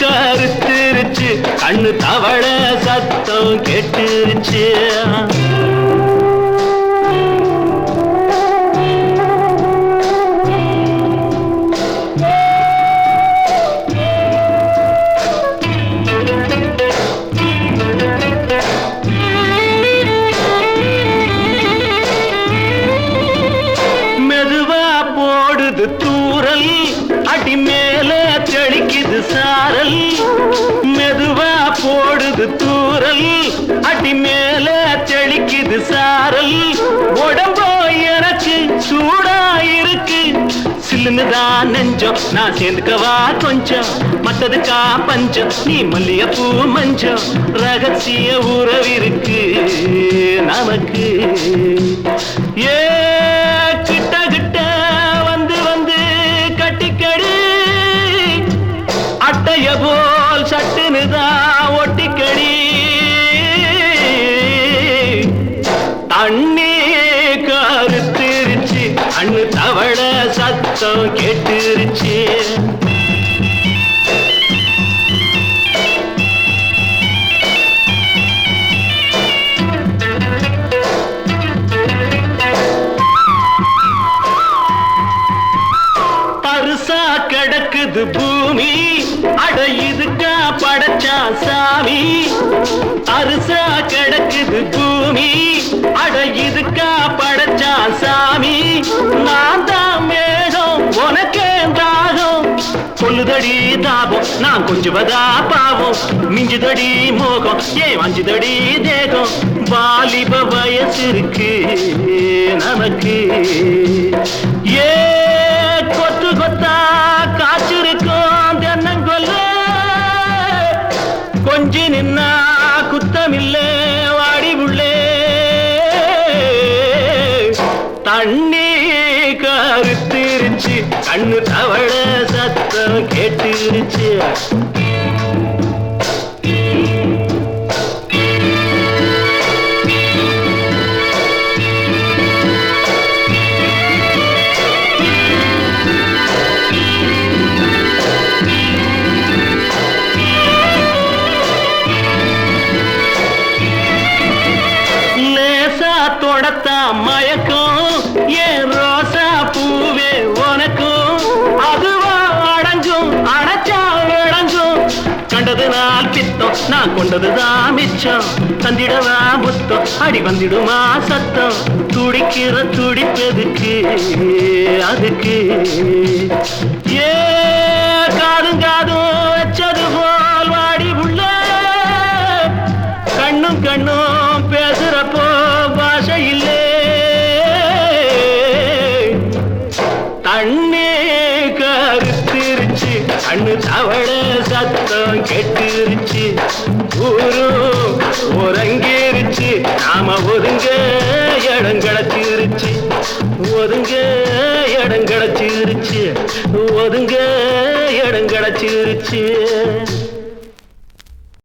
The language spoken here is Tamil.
கருத்துருச்சு. கண்ணு தவள சத்தம் கேட்டுருச்சு. மெதுவா போடுது சாரல் மெதுவா போடுது தூரல். அடி மேல தெளிக்குது சாரல். உடம்போ எனக்கு சூடா இருக்கு சில்லுன்னுதான் நெஞ்சம் நான் சேர்ந்துக்கவா கொஞ்சம். மத்ததுக்கா பஞ்சம் நீ மல்லிய பூ மஞ்சம். ரகசிய உறவிருக்கு நமக்கு. ஏ தண்ணி கருத்திருச்சு. அண்ணு தவள சத்தம் கேட்டுருச்சு. பருசா கிடக்குது பூமி. அட இதுக்கா படைச்சா சாமி. அரிசா கிடக்குது பூமி. மிஞ்சுதடி தாபம் நாம் கொஞ்சுவதா பாவம் மிஞ்சுதடி மோகம் ஏன் வஞ்சுதடி தேகம்? வாலிப வயசு நமக்கு. ஏ கொத்து கொத்தா காய்ச்சிருக்கும் தென்னங்கொல்ல. கொஞ்சி நின்னா குத்தமில்லை வாடி உள்ளே. தண்ணீர் கருத்திருச்சு கண்ணு தவள சத்தம் கேட்டுருச்சு லேசா நான் கொண்டதுதான் மிச்சம். தந்திடவா முத்தம். அடி வந்திடுமா சத்தம். துடிக்கிற துடிப்பதுக்கு அதுக்கு. ஏ காதுங்க. சத்தம் கெட்டுருச்சு ஊரும் உறங்கிருச்சு. நாம ஒதுங்க இடம் கிடச்சிருச்சு ஒதுங்க இடம் கிடச்சிருச்சு ஒதுங்க இடம் கிடச்சிருச்சு.